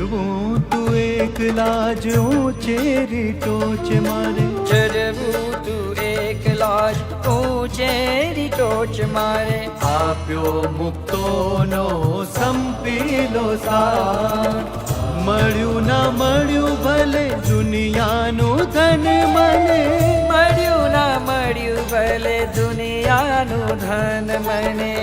રહું હું તુ એકલા જો ચેરી ટોચે મારે ચડું હું તુ એકલા જો ચેરી ટોચે મારે આપ્યો મુકતો નો સંપીલો સા તા મડ્યું ના મડ્યું ભલે દુનિયા નું ધન મને મડ્યું ના મડ્યું ભલે દુનિયા નું ધન મને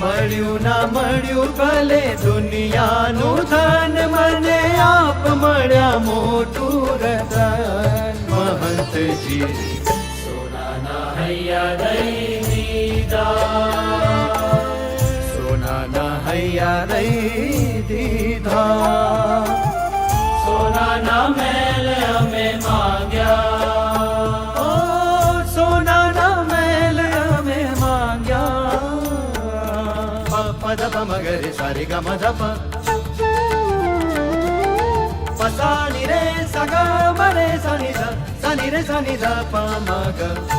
મળ્યું ના મળ્યું ભલે દુનિયાનું ધન મને આપ મળ્યા મોટું રતન મહંતજી સોનાના હૈયા દઈ સોનાના હૈયા દઈ દીધા સોનાના મેલ અમે માર పద మగరి సరి గమ దప పసాని రే సగ మరే సని ద సని రే సని ద ప మగ